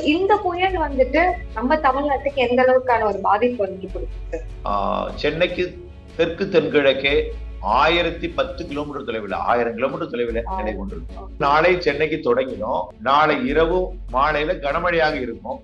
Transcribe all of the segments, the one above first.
இந்த புயல் வந்துட்டு நம்ம தமிழ்நாட்டுக்கு எந்த அளவுக்கான ஒரு பாதிப்பு வந்து ஆஹ் சென்னைக்கு தெற்கு தென்கிழக்கே ஆயிரத்தி பத்து கிலோமீட்டர் தொலைவில் ஆயிரம் கிலோமீட்டர் தொலைவில். நிலை கொண்டிருக்கும். நாளை சென்னைக்கு தொடங்கினோம் நாளை இரவு மாலையில கனமழையாக இருக்கும்.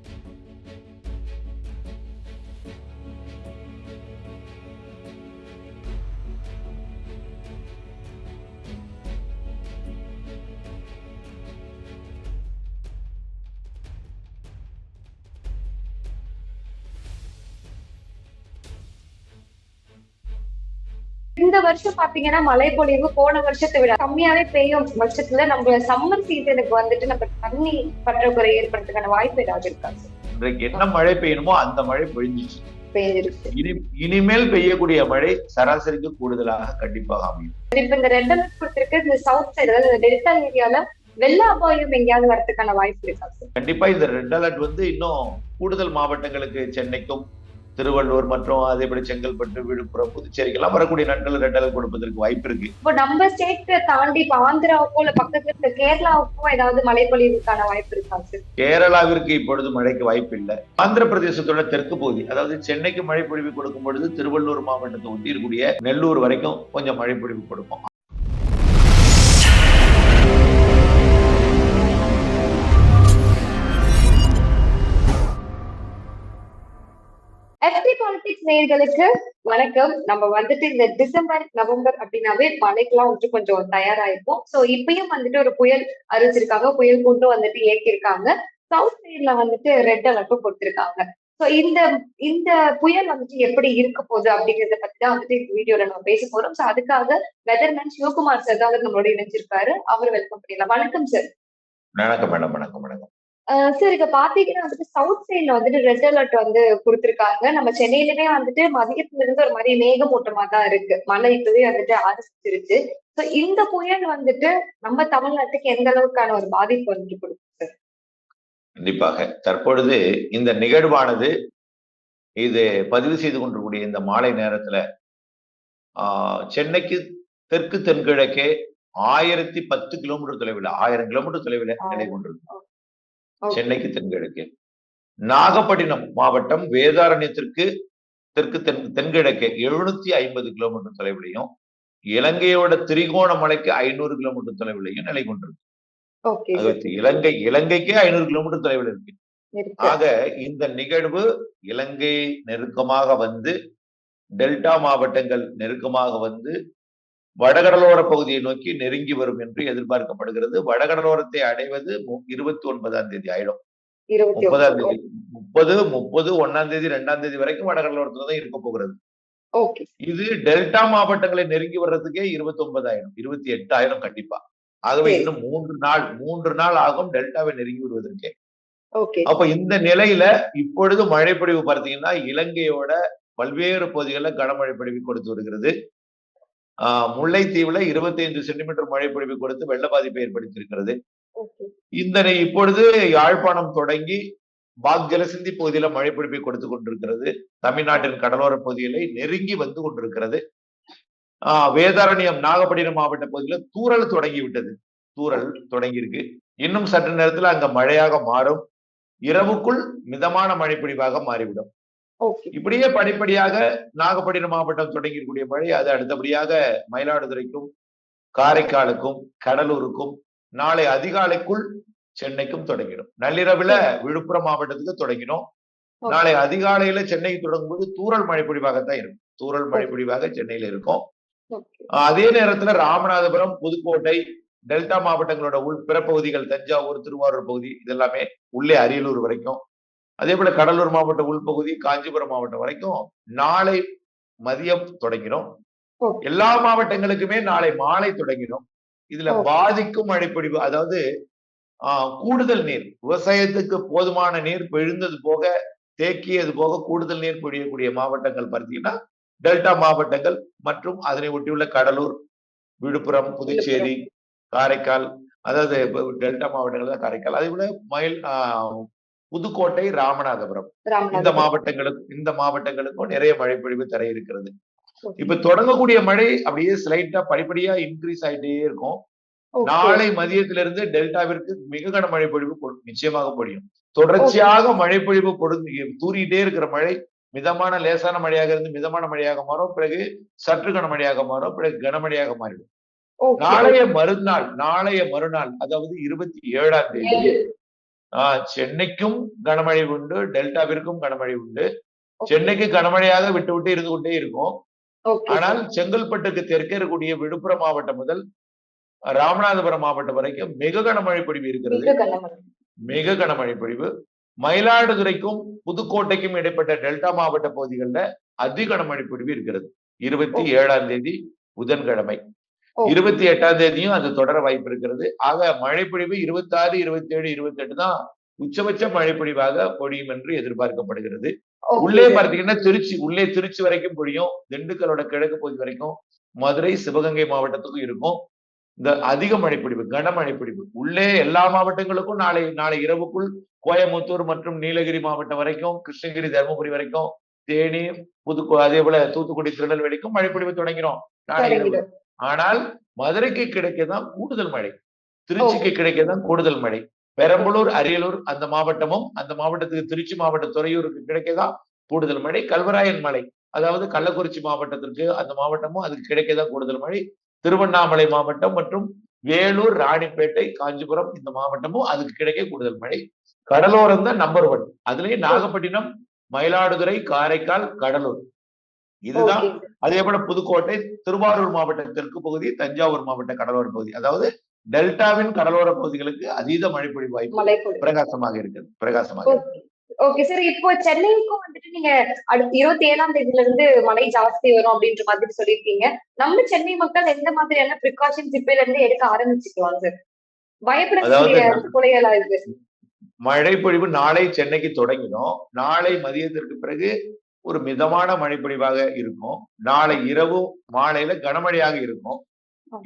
இந்த வருஷம் பாத்தீங்கன்னா மழை பொழிவு போன வருஷத்தை விட கம்மியாவே பெய்யும் பட்சத்துல நம்ம சம்மர் சீசனுக்கு வந்துட்டு நம்ம தண்ணி பற்றாக்குறை ஏற்படுறதுக்கான வாய்ப்பு ஏதாவது இருக்கா? சார் இன்றைக்கு என்ன மழை பெய்யணுமோ அந்த மழை பொழிஞ்சிச்சு. இனி இனிமேல் பெய்யக்கூடிய மழை சராசரிக்கு கூடுதலாக கண்டிப்பாக அமையும். இப்ப இந்த ரெட் அலர்ட் கொடுத்திருக்கு. இந்த சவுத் சைடு அதாவது டெல்டா ஏரியால வெள்ள அபாயம் எங்கேயாவது வரதுக்கான வாய்ப்பு இருக்கா? கண்டிப்பா இந்த ரெட் அலர்ட் வந்து இன்னும் கூடுதல் மாவட்டங்களுக்கு சென்னைக்கும் திருவள்ளூர் மற்றும் அதேபடி செங்கல்பட்டு விழுப்புரம் புதுச்சேரிக்கெல்லாம் வரக்கூடிய நாட்கள் அலர்ட் கொடுப்பதற்கு வாய்ப்பு இருக்கு. இப்போ நம்ம ஸ்டேட் தாண்டி இப்ப ஆந்திராவுக்கும் இல்ல பக்கத்துல கேரளாவுக்கும் ஏதாவது மழை பொழிவுக்கான வாய்ப்பு இருக்கா சார் கேரளாவிற்கு இப்பொழுது மழைக்கு வாய்ப்பு இல்லை. ஆந்திர பிரதேசத்தோட தெற்கு பகுதி அதாவது சென்னைக்கு மழை பொழிவு கொடுக்கும் பொழுது திருவள்ளூர் மாவட்டத்தை ஒட்டி இருக்கக்கூடிய நெல்லூர் வரைக்கும் கொஞ்சம் மழை பொழிவு கொடுக்கும். நேர்களுக்கு வணக்கம். நம்ம வந்துட்டு இந்த டிசம்பர் நவம்பர் அப்படின்னாவே மழைக்கெல்லாம் வந்துட்டு கொஞ்சம் தயாராயிருக்கும் சோ இப்பயும் வந்துட்டு ஒரு புயல் அறிவிச்சிருக்காங்க புயல் கொண்டு வந்துட்டு இயக்கியிருக்காங்க. சவுத் சைட்ல வந்துட்டு ரெட் அலர்ட்டும் கொடுத்திருக்காங்க. சோ இந்த இந்த புயல் வந்துட்டு எப்படி இருக்க போகுது அப்படிங்கறத பத்தி தான் வந்துட்டு இந்த வீடியோல நம்ம பேச போறோம். சோ அதுக்காக வெதர்மேன் சிவகுமார் சார் தான் வந்து நம்மளோட இணைஞ்சிருக்காரு. அவர் வெல்கம் பண்ணிடலாம். வணக்கம் சார் வணக்கம் மேடம் வணக்கம் வணக்கம் சார் இப்ப பாத்தீங்கன்னா வந்துட்டு சவுத் சைட்ல வந்துட்டு ரெட் அலர்ட் வந்து கொடுத்திருக்காங்க. நம்ம சென்னையிலுமே வந்துட்டு மதியத்துல இருந்து ஒரு மாதிரி மேகமூட்டமா தான் இருக்கு. மழை இப்பவே வந்துட்டு ஆரம்பிச்சிருச்சு. சோ இந்த புயல் வந்துட்டு நம்ம தமிழ்நாட்டுக்கு எந்த அளவுக்கான ஒரு பாதிப்பு வந்துட்டு கொடுக்குது கண்டிப்பாக. தற்பொழுது இந்த நிகழ்வானது இது பதிவு செய்து கொண்டிருக்கூடிய இந்த மாலை நேரத்துல ஆஹ் சென்னைக்கு தெற்கு தென்கிழக்கே ஆயிரத்தி பத்து கிலோமீட்டர் தொலைவில் ஆயிரம் கிலோமீட்டர் தொலைவில் நிலை கொண்டிருக்கும். சென்னைக்கு தென்கிழக்கு. நாகப்பட்டினம் மாவட்டம் வேதாரண்யத்திற்கு தெற்கு தென் தென்கிழக்கே எழுநூத்தி ஐம்பது கிலோமீட்டர் தொலைவிலையும் இலங்கையோட திரிகோணமலைக்கு ஐநூறு கிலோமீட்டர் தொலைவிலையும் நிலை கொண்டிருக்கு. இலங்கை இலங்கைக்கே ஐநூறு கிலோமீட்டர் தொலைவில் இருக்கு. ஆக இந்த நிகழ்வு இலங்கை நெருக்கமாக வந்து டெல்டா மாவட்டங்கள் நெருக்கமாக வந்து வடகடலோர பகுதியை நோக்கி நெருங்கி வரும் என்று எதிர்பார்க்கப்படுகிறது. வடகடலோரத்தை அடைவது இருபத்தி ஒன்பதாம் தேதி ஆயிடும். முப்பதாம் தேதி முப்பது முப்பது ஒன்னாம் தேதி ரெண்டாம் தேதி வரைக்கும் வடகடலோரத்துல தான் இருக்க போகிறது. இது டெல்டா மாவட்டங்களை நெருங்கி வர்றதுக்கே இருபத்தி ஒன்பதாயிரம் இருபத்தி எட்டாயிரம் கண்டிப்பா. ஆகவே. இன்னும் மூன்று நாள் மூன்று நாள் ஆகும் டெல்டாவை நெருங்கி விடுவதற்கே ஓகே. அப்ப இந்த நிலையில இப்பொழுது மழைப்பொழிவு பார்த்தீங்கன்னா இலங்கையோட பல்வேறு பகுதிகளில் கனமழை பொழிவு கொடுத்து வருகிறது. முல்லைத்தீவுல 25 சென்டிமீட்டர் மழை பொழிவு கொடுத்து வெள்ள பாதிப்பை ஏற்படுத்தி இருக்கிறது ஓகே. இந்த இப்பொழுது யாழ்ப்பாணம் தொடங்கி பாக் ஜலசிந்தி பகுதியில மழை பொழிவை கொடுத்து கொண்டிருக்கிறது. தமிழ்நாட்டின் கடலோர பகுதிகளை நெருங்கி வந்து கொண்டிருக்கிறது. ஆஹ் வேதாரண்யம் நாகப்பட்டினம் மாவட்ட பகுதியில தூறல் தொடங்கி விட்டது தூறல் தொடங்கி இருக்கு இன்னும் சற்று நேரத்துல அங்க மழையாக மாறும். இரவுக்குள் மிதமான மழைப்பொழிவாக மாறிவிடும். ஓகே இப்படியே படிப்படியாக நாகப்பட்டினம் மாவட்டம் தொடங்கியிருக்கக்கூடிய மழை அது அடுத்தபடியாக மயிலாடுதுறைக்கும் காரைக்காலுக்கும் கடலூருக்கும் நாளை அதிகாலைக்குள் சென்னைக்கும் தொடங்கிடும். நள்ளிரவுல விழுப்புரம் மாவட்டத்துக்கு தொடங்கினோம் நாளை அதிகாலையில சென்னைக்கு தொடங்கும்போது தூறல் மழை பொழிவாகத்தான் இருக்கும். தூறல் மழை பொழிவாக சென்னையில இருக்கும். அதே நேரத்துல ராமநாதபுரம் புதுக்கோட்டை டெல்டா மாவட்டங்களோட உள் பிறப்பகுதிகள் தஞ்சாவூர் திருவாரூர் பகுதி இதெல்லாமே உள்ளே அரியலூர் வரைக்கும் அதே போல கடலூர் மாவட்ட உள்பகுதி காஞ்சிபுரம் மாவட்டம் வரைக்கும் நாளை மதியம் தொடங்கிடும். எல்லா மாவட்டங்களுக்குமே நாளை மாலை தொடங்கிடும். இதுல. பாதிக்கும் மழைப்பொழிவு அதாவது கூடுதல் நீர் விவசாயத்துக்கு போதுமான நீர் பிழிந்தது போக தேக்கியது போக கூடுதல் நீர் பொழியக்கூடிய மாவட்டங்கள் பார்த்தீங்கன்னா டெல்டா மாவட்டங்கள் மற்றும் அதனை ஒட்டியுள்ள கடலூர் விழுப்புரம் புதுச்சேரி காரைக்கால் அதாவது டெல்டா மாவட்டங்கள் தான் காரைக்கால் அதே போல மயில் புதுக்கோட்டை ராமநாதபுரம். இந்த மாவட்டங்களுக்கும் இந்த மாவட்டங்களுக்கும் நிறைய மழைப்பொழிவு தர இருக்கிறது. இப்ப தொடங்கக்கூடிய மழை அப்படியே ஸ்லைட்டா படிப்படியா இன்க்ரீஸ் ஆயிட்டே இருக்கும். நாளை மதியத்திலிருந்து டெல்டாவிற்கு மிக கனமழை பொழிவு கொ- நிச்சயமாக பொழியும். தொடர்ச்சியாக மழை பொழிவு கொடுத்து தூரிட்டே இருக்கிற மழை மிதமான லேசான மழையாக இருந்து மிதமான மழையாக மாறும். பிறகு சற்று கனமழையாக மாறும். பிறகு கனமழையாக மாறிடும் நாளைய மறுநாள் நாளைய மறுநாள் அதாவது இருபத்தி ஏழாம் தேதி சென்னைக்கும் கனமழை உண்டு டெல்டாவிற்கும் கனமழை உண்டு. சென்னைக்கு கனமழையாக விட்டு விட்டு இருந்து கொண்டே இருக்கும். ஆனால் செங்கல்பட்டுக்கு தெற்கே இருக்கக்கூடிய விழுப்புரம் மாவட்டம் முதல் ராமநாதபுரம் மாவட்டம் வரைக்கும் மிக கனமழை பொழிவு இருக்கிறது. மிக கனமழை. பொழிவு. மயிலாடுதுறைக்கும் புதுக்கோட்டைக்கும் இடைப்பட்ட டெல்டா மாவட்ட பகுதிகளில் அதி கனமழை பொழிவு இருக்கிறது. இருபத்தி ஏழாம் தேதி புதன்கிழமை. இருபத்தி எட்டாம் தேதியும் அது தொடர வாய்ப்பு இருக்கிறது. ஆக மழை பொழிவு இருபத்தி ஆறு இருபத்தி ஏழு இருபத்தி எட்டு தான் உச்சபட்ச மழை பொழிவாக பொழியும் என்று எதிர்பார்க்கப்படுகிறது. உள்ளே. பார்த்தீங்கன்னா திருச்சி உள்ளே திருச்சி வரைக்கும் பொழியும். திண்டுக்கலோட கிழக்கு பகுதி வரைக்கும் மதுரை சிவகங்கை மாவட்டத்துக்கும் இருக்கும். இந்த அதிக மழைப்பிடிவு கனமழை பிடிவு உள்ளே எல்லா மாவட்டங்களுக்கும் நாளை நாளை இரவுக்குள் கோயம்புத்தூர் மற்றும் நீலகிரி மாவட்டம் வரைக்கும் கிருஷ்ணகிரி தருமபுரி வரைக்கும் தேனி புதுக்கோ அதே போல தூத்துக்குடி திருநெல்வேலிக்கும் மழைப்பிடிவு தொடங்கிடும் நாளை இரவு. ஆனால் மதுரைக்கு கிடைக்கதான் கூடுதல் மழை. திருச்சிக்கு கிடைக்கதான் கூடுதல் மழை. பெரம்பலூர் அரியலூர் அந்த மாவட்டமும் அந்த மாவட்டத்துக்கு திருச்சி மாவட்டம் துறையூருக்கு கிடைக்கதான் கூடுதல் மழை. கல்வராயன் மலை அதாவது கள்ளக்குறிச்சி மாவட்டத்திற்கு அந்த மாவட்டமும் அதுக்கு கிடைக்கதான் கூடுதல் மழை. திருவண்ணாமலை மாவட்டம் மற்றும் வேலூர் ராணிப்பேட்டை காஞ்சிபுரம் இந்த மாவட்டமும் அதுக்கு கிடைக்க கூடுதல் மழை. கடலோரம் தான் நம்பர் ஒன் அதுலயும் நாகப்பட்டினம் மயிலாடுதுறை காரைக்கால் கடலூர். இதுதான். அதே போல புதுக்கோட்டை திருவாரூர் மாவட்ட தெற்கு பகுதி தஞ்சாவூர் மாவட்ட கடலோர பகுதி. அதாவது டெல்டாவின் கடலோர பகுதிகளுக்கு அதீத மழைப்பொழிவு வாய்ப்பு மழை பொழிவு பிரகாசமாக இருக்குது. பிரகாசமாக. ஓகே. சார். இப்போ சென்னைக்கும் வந்துட்டு நீங்க அடுத்த இருபத்தி ஏழாம் தேதியில இருந்து மழை ஜாஸ்தி வரும் அப்படின்ற மாதிரி சொல்லியிருக்கீங்க. நம்ம சென்னை மக்கள் எந்த மாதிரியான ப்ரிகாஷன்ஸ் இப்பல இருந்து எடுக்க ஆரம்பிச்சுக்கலாம் சார் பயப்படக்கூடிய இருக்கு மழைப்பொழிவு நாளை சென்னைக்கு தொடங்கிடும். நாளை மதியத்திற்கு பிறகு ஒரு மிதமான மழைப்பொழிவாக இருக்கும். நாளை இரவு மாலையில கனமழையாக இருக்கும்.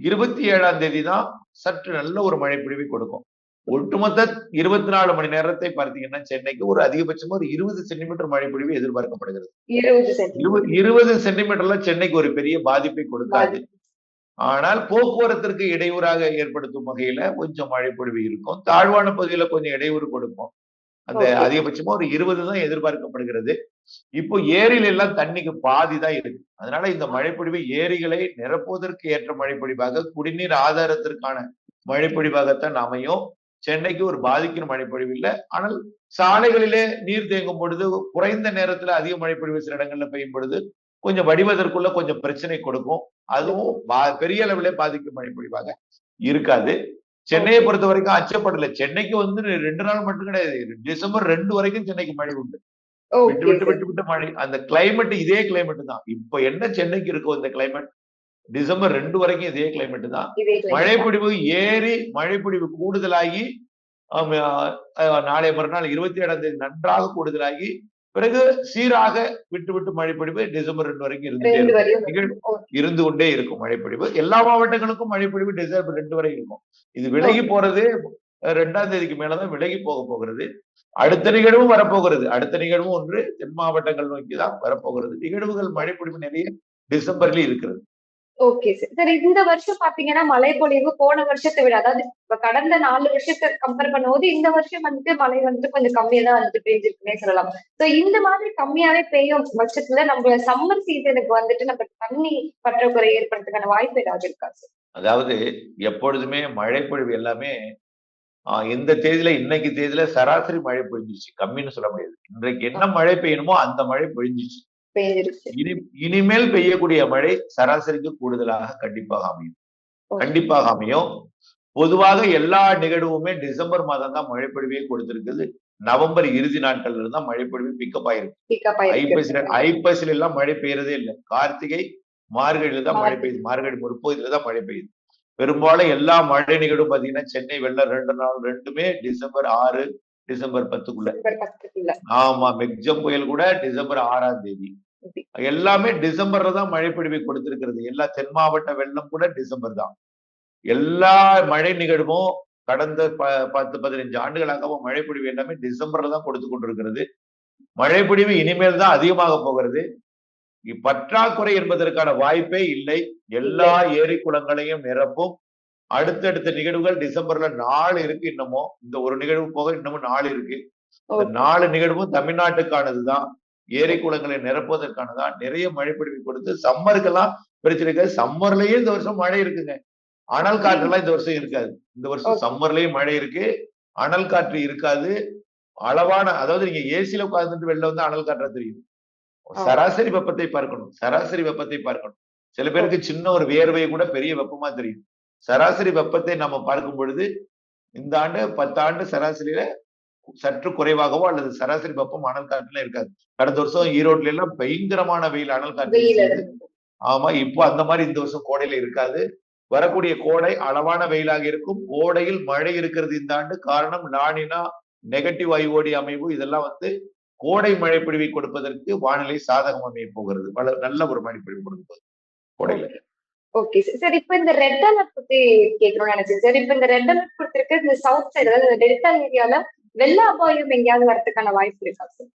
இருபத்தி ஏழாம் தேதி தான் சற்று நல்ல ஒரு மழைப்பொழிவை கொடுக்கும். ஒட்டுமொத்த இருபத்தி நாலு மணி நேரத்தை பார்த்தீங்கன்னா சென்னைக்கு ஒரு அதிகபட்சமா ஒரு இருபது சென்டிமீட்டர் மழைப்பொழிவு எதிர்பார்க்கப்படுகிறது. இருபது சென்ட் இருபது இருபது சென்டிமீட்டர்ல சென்னைக்கு ஒரு பெரிய பாதிப்பை கொடுக்காது. ஆனால் போக்குவரத்திற்கு இடையூறாக ஏற்படுத்தும் வகையில கொஞ்சம் மழை பொழிவு இருக்கும். தாழ்வான பகுதியில கொஞ்சம் இடையூறு கொடுக்கும். அந்த. அதிகபட்சமா ஒரு இருபது தான் எதிர்பார்க்கப்படுகிறது. இப்போ ஏரியில எல்லாம் தண்ணிக்கு பாதி தான் இருக்கு. அதனால இந்த மழைப்பொழிவு ஏரிகளை நிரப்புவதற்கு ஏற்ற மழைப்பொழிவாக குடிநீர் ஆதாரத்திற்கான மழைப்பொழிவாகத்தான் அமையும். சென்னைக்கு ஒரு பாதிக்கிற மழைப்பொழிவு இல்லை. ஆனால் சாலைகளிலே நீர் தேங்கும் பொழுது குறைந்த நேரத்துல அதிக மழைப்பொழிவு சில இடங்கள்ல பெய்யும் பொழுது கொஞ்சம் வடிவதற்குள்ள கொஞ்சம் பிரச்சனை கொடுக்கும். அதுவும் பெரிய அளவிலே பாதிக்கும் மழைப்பொழிவாக இருக்காது. சென்னையை பொறுத்த வரைக்கும் அச்சப்படல. சென்னைக்கு வந்து ரெண்டு நாள் மட்டும் கிடையாது. டிசம்பர் ரெண்டு வரைக்கும் சென்னைக்கு மழை உண்டு. விட்டு ஓகே விட்டு விட்டு விட்டு மழை. அந்த கிளைமேட் இதே கிளைமேட் தான். இப்ப என்ன சென்னைக்கு இருக்கும் இந்த கிளைமேட் டிசம்பர் ரெண்டு வரைக்கும் இதே கிளைமேட் தான். மழைப்பொழிவு ஏறி மழைப்பொழிவு கூடுதலாகி நாளைய மறுநாள் இருபத்தி ஏழாம் தேதி நன்றாக கூடுதலாகி பிறகு சீராக விட்டு விட்டு மழைப்பொழிவு டிசம்பர் ரெண்டு வரைக்கும் நிகழ் இருந்து கொண்டே இருக்கும் மழைப்பொழிவு எல்லா மாவட்டங்களுக்கும் மழைப்பொழிவு டிசம்பர் ரெண்டு வரை இருக்கும். இது விலகி போறது ரெண்டாம் தேதிக்கு மேலதான் விலகி போக போகிறது. அடுத்த நிகழ்வும் வரப்போகிறது. அடுத்த நிகழ்வும் ஒன்று தென் மாவட்டங்கள் நோக்கி தான் வரப்போகிறது. நிகழ்வுகள் மழைப்பொழிவு நிறைய டிசம்பர்ல இருக்கிறது. Okay sir. சார் இந்த வருஷம் பாத்தீங்கன்னா மழை பொழிவு போன வருஷத்தை விட அதாவது இப்ப கடந்த நாலு வருஷத்தை கம்பேர் பண்ணும்போது இந்த வருஷம் வந்துட்டு மழை வந்துட்டு கொஞ்சம் கம்மியா தான் வந்துட்டு பெய்ஞ்சிருக்குன்னே சொல்லலாம். சோ இந்த மாதிரி கம்மியாவே பெய்யும் பட்சத்துல நம்ம சம்மர் சீசனுக்கு வந்துட்டு நம்ம தண்ணி பற்றாக்குறை ஏற்படுறதுக்கான வாய்ப்பு ஏதாவது இருக்கா சார்? அதாவது எப்பொழுதுமே மழைப்பொழிவு எல்லாமே ஆஹ் இந்த தேதியில இன்னைக்கு தேதியில சராசரி மழை பொழிஞ்சிச்சு கம்மின்னு சொல்ல முடியாது. இன்றைக்கு என்ன மழை பெய்யணுமோ அந்த மழை பொழிஞ்சிச்சு இனி இனிமேல் பெய்யக்கூடிய மழை சராசரிக்கு கூடுதலாக கண்டிப்பாக அமையும். கண்டிப்பாக அமையும். பொதுவாக எல்லா நிகழ்வுமே டிசம்பர் மாதம் தான் மழைப்பொழிவே கொடுத்திருக்குது. நவம்பர் இறுதி நாட்கள்ல இருந்தா மழைப்பொழிவு பிக்கப் ஆயிருக்கு. ஐப்பசில ஐப்பசில எல்லாம் மழை பெய்யறதே இல்லை. கார்த்திகை மார்கழியில தான் மழை. பெய்யுது. மார்கழி முற்பகுதியில தான் மழை பெய்யுது. பெரும்பாலும் எல்லா மழை நிகழ்வும் பாத்தீங்கன்னா சென்னை வெள்ளம் ரெண்டு நாள் ரெண்டுமே டிசம்பர் ஆறு டிசம்பர் பத்துக்குள்ள. ஆமா மெக்ஜம் புயல் கூட டிசம்பர் ஆறாம் தேதி. எல்லாமே டிசம்பர்ல தான் மழை பொழிவை கொடுத்திருக்கிறது. எல்லா தென் மாவட்ட வெள்ளம் கூட டிசம்பர் தான். எல்லா மழை நிகழ்வும் கடந்த ப பத்து பதினஞ்சு ஆண்டுகளாகவும் மழை பொழிவு எல்லாமே டிசம்பர்ல தான் கொடுத்து கொண்டிருக்கிறது. மழை பொழிவு இனிமேல் தான் அதிகமாக போகிறது. பற்றாக்குறை என்பதற்கான வாய்ப்பே இல்லை. எல்லா ஏரி குளங்களையும் நிரப்பும். அடுத்தடுத்த நிகழ்வுகள் டிசம்பர்ல நாலு இருக்கு இன்னமும் இந்த ஒரு நிகழ்வு போக இன்னமும் நாலு இருக்கு. இந்த நாலு நிகழ்வும் தமிழ்நாட்டுக்கானதுதான். ஏரி குளங்களை நிரப்புவதற்கானதான் நிறைய மழை பொழிவு கொடுத்து சம்மருக்கெல்லாம் பிரச்சனை இருக்காது. சம்மர்லயே இந்த வருஷம் மழை இருக்குங்க. அனல் காற்றெல்லாம் இந்த வருஷம் இருக்காது. இந்த வருஷம். சம்மர்லயும் மழை இருக்கு. அனல் காற்று இருக்காது. அளவான அதாவது நீங்க ஏசில உட்கார்ந்துட்டு வெளில வந்து அனல் காற்றா தெரியும். சராசரி வெப்பத்தை பார்க்கணும். சராசரி வெப்பத்தை பார்க்கணும். சில பேருக்கு சின்ன ஒரு வியர்வை கூட பெரிய வெப்பமா தெரியும். சராசரி வெப்பத்தை நம்ம பார்க்கும் பொழுது இந்த ஆண்டு பத்தாண்டு சராசரியில சற்று குறைவாகவோ அல்லது சராசரி வெப்பம் அனல் காற்றுல இருக்காது. கடந்த வருஷம் ஈரோட்ல எல்லாம் பயங்கரமான வெயில் அனல் காற்று. ஆமா இப்போ அந்த மாதிரி இந்த வருஷம் கோடையில இருக்காது. வரக்கூடிய கோடை அளவான வெயிலாக இருக்கும். கோடையில் மழை இருக்கிறது இந்த ஆண்டு. காரணம் லானினா நெகட்டிவ் ஐஓடி அமைவு இதெல்லாம் வந்து கோடை மழை பொழிவை கொடுப்பதற்கு வானிலை சாதகம் அமைய போகிறது. நல்ல ஒரு மழை பொழிவு கொடுக்க போகுது கோடையில. ஓகே சார் சார் இப்ப இந்த ரெட் அலர்ட் பத்தி கேட்கணும்னு நினைச்சேன். சார் இப்ப இந்த ரெட் அலர்ட் கொடுத்திருக்க இந்த சவுத் சைடு அதாவது டெல்டா ஏரியால வெள்ள அபாயம் எங்கேயாவது வரதுக்கான வாய்ப்பு இருக்கா சார்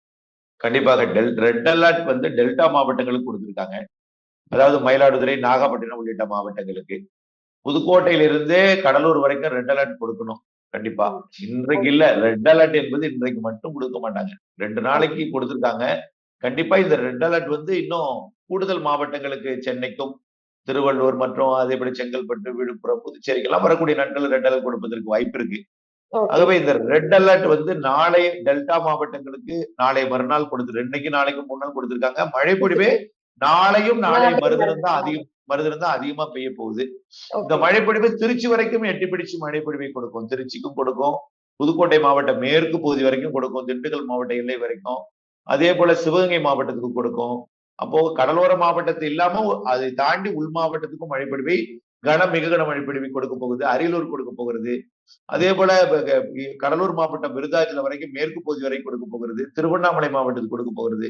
கண்டிப்பாக டெல் ரெட் அலர்ட் வந்து டெல்டா மாவட்டங்களுக்கு கொடுத்திருக்காங்க. அதாவது மயிலாடுதுறை நாகப்பட்டினம் உள்ளிட்ட மாவட்டங்களுக்கு. புதுக்கோட்டையிலிருந்தே கடலூர் வரைக்கும் ரெட் அலர்ட் கொடுக்கணும். கண்டிப்பா. இன்றைக்கு இல்ல. ரெட் அலர்ட் என்பது இன்றைக்கு மட்டும் கொடுக்க மாட்டாங்க. ரெண்டு நாளைக்கு கொடுத்திருக்காங்க. கண்டிப்பா இந்த ரெட் அலர்ட் வந்து இன்னும் கூடுதல் மாவட்டங்களுக்கு சென்னைக்கும் திருவள்ளூர் மற்றும் அதேபடி செங்கல்பட்டு விழுப்புரம் புதுச்சேரிக்கெல்லாம் வரக்கூடிய நாட்கள் ரெட் அலர்ட் கொடுப்பதற்கு வாய்ப்பு இருக்கு. ஆகவே இந்த ரெட் அலர்ட் வந்து நாளை டெல்டா மாவட்டங்களுக்கு நாளை மறுநாள் கொடுத்து ரெண்டைக்கு நாளைக்கு முன்னாள் கொடுத்திருக்காங்க. மழை பொழிவே நாளையும் நாளை நாளை மறுதினம் தான். அதிகம். மறுதினம் தான் அதிகமா பெய்ய போகுது. இந்த Okay. மழை பொழிவு திருச்சி வரைக்கும் எட்டி பிடிச்சு மழை பொழிவை கொடுக்கும். திருச்சிக்கும் கொடுக்கும். புதுக்கோட்டை மாவட்ட மேற்கு பகுதி வரைக்கும் கொடுக்கும். திண்டுக்கல் மாவட்ட எல்லை வரைக்கும். அதே போல சிவகங்கை மாவட்டத்துக்கு கொடுக்கும். அப்போ கடலோர மாவட்டத்தை இல்லாம அதை தாண்டி உள் மாவட்டத்துக்கும் மழை பொழிவை கன மிக கன மழை பொழிவை கொடுக்க போகுது. அரியலூர் கொடுக்க போகிறது. அதே போல கடலூர் மாவட்டம் விருதாச்சலம் வரைக்கும் மேற்கு பகுதி வரைக்கும் கொடுக்க போகிறது. திருவண்ணாமலை மாவட்டத்துக்கு கொடுக்க போகிறது.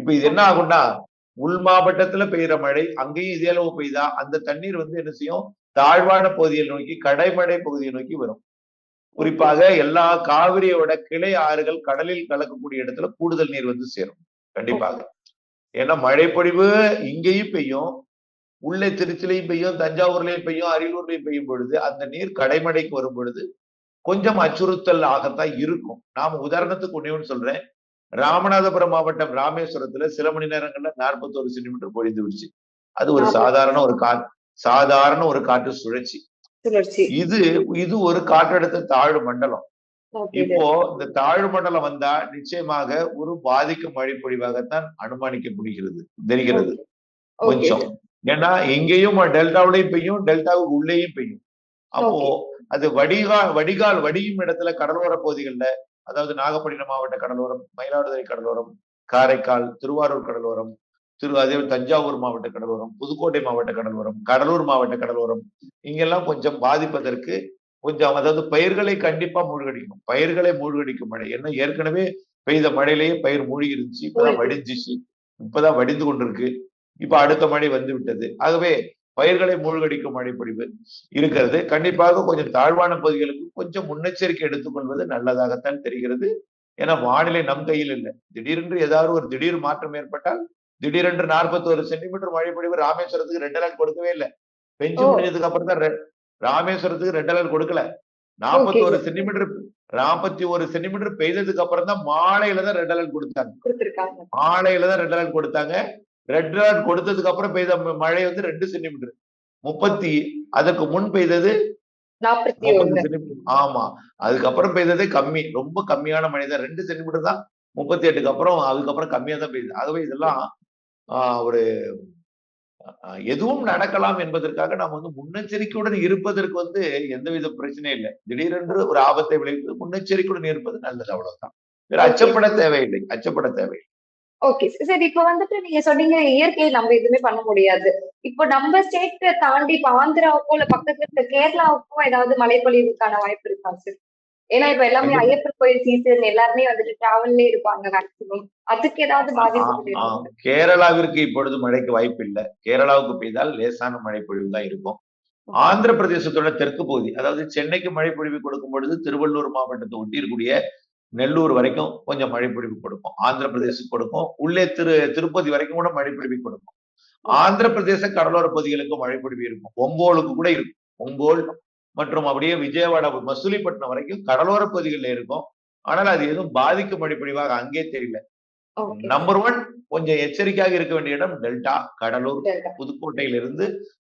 இப்ப இது என்ன ஆகும்னா உள் மாவட்டத்துல பெய்யுற மழை அங்கேயும் இதே அளவு பெய்தா அந்த தண்ணீர் வந்து என்ன செய்யும்? தாழ்வான பகுதியை நோக்கி கடைமடை பகுதியை நோக்கி வரும். குறிப்பாக எல்லா காவிரியோட கிளை ஆறுகள் கடலில் கலக்கக்கூடிய இடத்துல கூடுதல் நீர் வந்து சேரும். கண்டிப்பாக. ஏன்னா மழைப்பொழிவு இங்கேயும் பெய்யும். உள்ளே திருச்சிலையும் பெய்யும் தஞ்சாவூர்லயும் பெய்யும் அரியலூர்லயும் பெய்யும் பொழுது அந்த நீர் கடைமடைக்கு வரும் பொழுது கொஞ்சம் அச்சுறுத்தல் ஆகத்தான் இருக்கும். நாம உதாரணத்துக்கு ஒன்று சொல்றேன். ராமநாதபுரம் மாவட்டம் ராமேஸ்வரத்துல சில மணி நேரங்கள்ல நாற்பத்தோரு சென்டிமீட்டர் பொழிந்து விடுச்சு. அது ஒரு. சாதாரண ஒரு கா சாதாரண ஒரு காற்று சுழற்சி. இது இது ஒரு காற்றழுத்த தாழ்வு மண்டலம். இப்போ இந்த தாழ்வு மண்டலம் வந்தா நிச்சயமாக ஒரு பாதிக்கும் மழை பொழிவாகத்தான் அனுமானிக்க முடிகிறது தெரிகிறது. கொஞ்சம். ஏன்னா இங்கேயும் டெல்டாவிலையும் பெய்யும் டெல்டாவுக்கு உள்ளேயும் பெய்யும். அப்போ அது வடிகால் வடிகால் வடியும் இடத்துல கடலோர பகுதிகளில் அதாவது நாகப்பட்டினம் மாவட்ட கடலோரம் மயிலாடுதுறை கடலோரம் காரைக்கால் திருவாரூர் கடலோரம் திரு அதே தஞ்சாவூர் மாவட்ட கடலோரம் புதுக்கோட்டை மாவட்ட கடலோரம் கடலூர் மாவட்ட கடலோரம் இங்கெல்லாம் கொஞ்சம் பாதிப்பதற்கு கொஞ்சம் அதாவது பயிர்களை கண்டிப்பா மூழ்கடிக்கும் பயிர்களை மூழ்கடிக்கும் மழை. ஏன்னா ஏற்கனவே பெய்த மழையிலேயே பயிர் மூழ்கி இருந்துச்சு இப்பதான். வடிஞ்சிச்சு இப்பதான் வடிந்து கொண்டிருக்கு. இப்ப அடுத்த மழை வந்து விட்டது. ஆகவே பயிர்களை மூழ்கடிக்கும் மழை பொழிவு இருக்கிறது. கண்டிப்பாக கொஞ்சம் தாழ்வான பகுதிகளுக்கு கொஞ்சம் முன்னெச்சரிக்கை எடுத்துக்கொள்வது நல்லதாகத்தான் தெரிகிறது. ஏன்னா வானிலை நம் கையில் இல்லை. திடீரென்று ஏதாவது ஒரு திடீர் மாற்றம் ஏற்பட்டால் திடீரென்று நாற்பத்தோரு சென்டிமீட்டர் மழை பொழிவு ராமேஸ்வரத்துக்கு ரெட் அலர்ட் கொடுக்கவே இல்லை. பெஞ்சு. முடிஞ்சதுக்கு அப்புறம் தான் ராமேஸ்வரத்துக்கு ரெட் அலர்ட் கொடுக்கல. நாற்பத்தோரு சென்டிமீட்டர் நாற்பத்தி ஒரு சென்டிமீட்டர் பெய்ததுக்கு அப்புறம் தான் மாலையில தான் ரெட் அலர்ட் கொடுத்தாங்க. மாலையில தான் ரெட் அலர்ட் கொடுத்தாங்க. ரெட் அலர்ட் கொடுத்ததுக்கு அப்புறம் பெய்த மழை வந்து ரெண்டு சென்டிமீட்டர் முப்பத்தி அதற்கு முன் பெய்தது ஆமா. அதுக்கப்புறம் பெய்ததே கம்மி. ரொம்ப கம்மியான மழை தான். ரெண்டு சென்டிமீட்டர் தான். முப்பத்தி எட்டுக்கு அப்புறம் அதுக்கப்புறம் கம்மியா தான் பெய்யுது. ஆகவே இதெல்லாம் ஆஹ் ஒரு எதுவும் நடக்கலாம் என்பதற்காக நாம் வந்து முன்னெச்சரிக்கையுடன் இருப்பதற்கு வந்து எந்தவித பிரச்சனையும் இல்லை. திடீரென்று ஒரு ஆபத்தை விளைவித்து முன்னெச்சரிக்கையுடன் இருப்பது நல்லது. அவ்வளவுதான். வேற அச்சப்பட தேவையில்லை. அச்சப்பட தேவையில்லை. ஓகே சரி இப்ப வந்துட்டு நீங்க சொன்னீங்க இயற்கையை நம்ம எதுவுமே பண்ண முடியாது. இப்போ நம்ம ஸ்டேட் தாண்டி இப்ப ஆந்திராவுக்கோ இல்ல பக்கத்துல இருக்க கேரளாவுக்கோ ஏதாவது மழைப்பொழிவுக்கான வாய்ப்பு இருக்கா சார் ஏன்னா இப்ப எல்லாமே. ஐயப்பன் கோயில் சீசன் எல்லாருமே வந்துட்டு டிராவல்லே இருப்பாங்க மேக்சிமம் அதுக்கு ஏதாவது பாதிப்பு கேரளாவிற்கு இப்பொழுது மழைக்கு வாய்ப்பு இல்லை. கேரளாவுக்கு பெய்தால் லேசான மழை பொழிவு தான் இருக்கும். ஆந்திர பிரதேசத்தோட தெற்கு பகுதி அதாவது சென்னைக்கு மழை பொழிவு கொடுக்கும் பொழுது திருவள்ளூர் மாவட்டத்தை ஒட்டி இருக்கக்கூடிய நெல்லூர் வரைக்கும் கொஞ்சம் மழை பொழிவு கொடுக்கும். ஆந்திர பிரதேசம் கொடுக்கும். உள்ளே திரு திருப்பதி வரைக்கும் கூட மழை பொழிவு கொடுக்கும். ஆந்திர பிரதேச கடலோர பகுதிகளுக்கு மழை பொழிவு இருக்கும். ஒங்கோலுக்கு கூட இருக்கும். ஒங்கோல் மற்றும் அப்படியே விஜயவாடா மசூலிப்பட்டினம் வரைக்கும் கடலோர பகுதிகளில் இருக்கும். ஆனால் அது எதுவும் பாதிக்கும் அடிப்படையாக அங்கே தெரியல. நம்பர் ஒன் கொஞ்சம் எச்சரிக்கையாக இருக்க வேண்டிய இடம் டெல்டா கடலூர். புதுக்கோட்டையிலிருந்து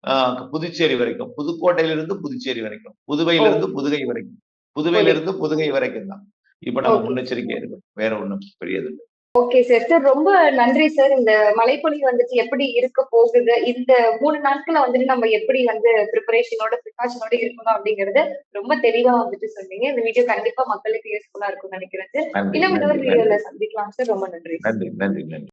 ஆஹ், புதுச்சேரி வரைக்கும். புதுக்கோட்டையிலிருந்து புதுச்சேரி வரைக்கும். புதுவையிலிருந்து புதுகை வரைக்கும். புதுவையிலிருந்து புதுகை வரைக்கும் தான். இப்ப நம்ம. முன்னெச்சரிக்கை இருக்கும் வேற ஒண்ணும் பெரியது. Okay sir. சார் ரொம்ப நன்றி சார். இந்த மழைப்பொழிவு வந்துட்டு எப்படி இருக்க போகுது? இந்த மூணு நாட்கள வந்துட்டு நம்ம எப்படி வந்து ப்ரிப்பரேஷனோட ப்ரிகாஷனோட இருக்கணும் அப்படிங்கறது ரொம்ப தெளிவா வந்துட்டு சொன்னீங்க. இந்த வீடியோ கண்டிப்பா மக்களுக்கு யூஸ்ஃபுல்லா இருக்கும்னு நினைக்கிறேன் சார். இன்னும் இன்னொரு வீடியோல சந்திக்கலாம் சார். ரொம்ப நன்றி நன்றி நன்றி நன்றி.